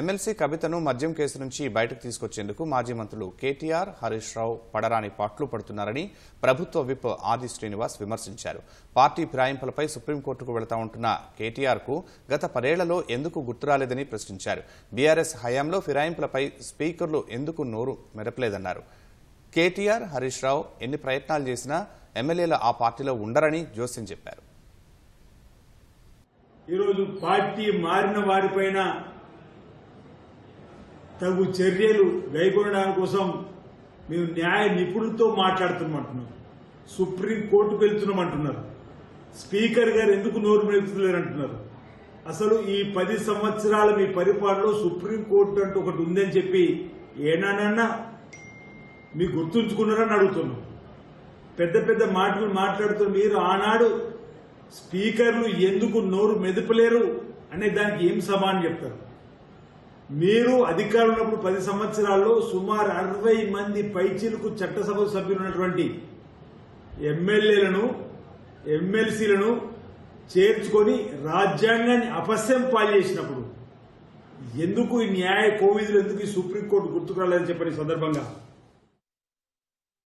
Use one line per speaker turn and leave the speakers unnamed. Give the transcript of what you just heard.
MLC కవితను మద్యం case నుంచి బయటకు తీసుకొచ్చేందుకు మాజీ మంత్రులు కేటీఆర్ హరీష్ రావు పడరాని పాట్లు పడుతున్నారని ప్రభుత్వ విప్ ఆది శ్రీనివాస్ విమర్శించారు. పార్టీ ఫిరాయింపులపై సుప్రీంకోర్టుకు వెళతా ఉంటున్న కేటీఆర్కు గత పదేళ్ళలో ఎందుకు గుర్తురాలేదని ప్రశ్నించారు. బీఆర్ఎస్ హయాంలో ఫిరాయింపులపై స్పీకర్లు ఎందుకు నోరు మెరపలేదన్నారు. కేటీఆర్ హరీష్ రావు ఎన్ని ప్రయత్నాలు చేసినా ఎమ్మెల్యేలు ఆ పార్టీలో ఉండరని జోస్యం చెప్పారు.
ఈరోజు పార్టీ మారిన వారిపైన తగు చర్యలు గైకొనడానికి కోసం మేము న్యాయ నిపుణులతో మాట్లాడుతున్నామంటున్నారు. సుప్రీం కోర్టుకు వెళ్తున్నామంటున్నారు. స్పీకర్ గారు ఎందుకు నోరు మెలుపుతలేరు అంటున్నారు అసలు ఈ పది సంవత్సరాల మీ పరిపాలనలో సుప్రీం కోర్టు అంటూ ఒకటి ఉందని చెప్పి ఏనానన్నా మీ గుర్తుంచుకున్నారని అడుగుతున్నాం. పెద్ద పెద్ద మాటలు మాట్లాడుతూ మీరు ఆనాడు స్పీకర్లు ఎందుకు నోరు మెదపలేరు అనే దానికి ఏం సమానం చెప్తారు? మీరు అధికారంలో ఉన్నప్పుడు పది సంవత్సరాల్లో సుమారు అరవై మంది పైచీలకు చట్టసభ సభ్యులు ఉన్నటువంటి ఎమ్మెల్యేలను ఎమ్మెల్సీలను చేర్చుకొని రాజ్యాంగాన్ని అపస్యం పాల్చేసినప్పుడు ఎందుకు ఈ న్యాయ కోవిధులు ఎందుకు ఈ సుప్రీంకోర్టు గుర్తుకు రాలేదని చెప్పని సందర్భంగా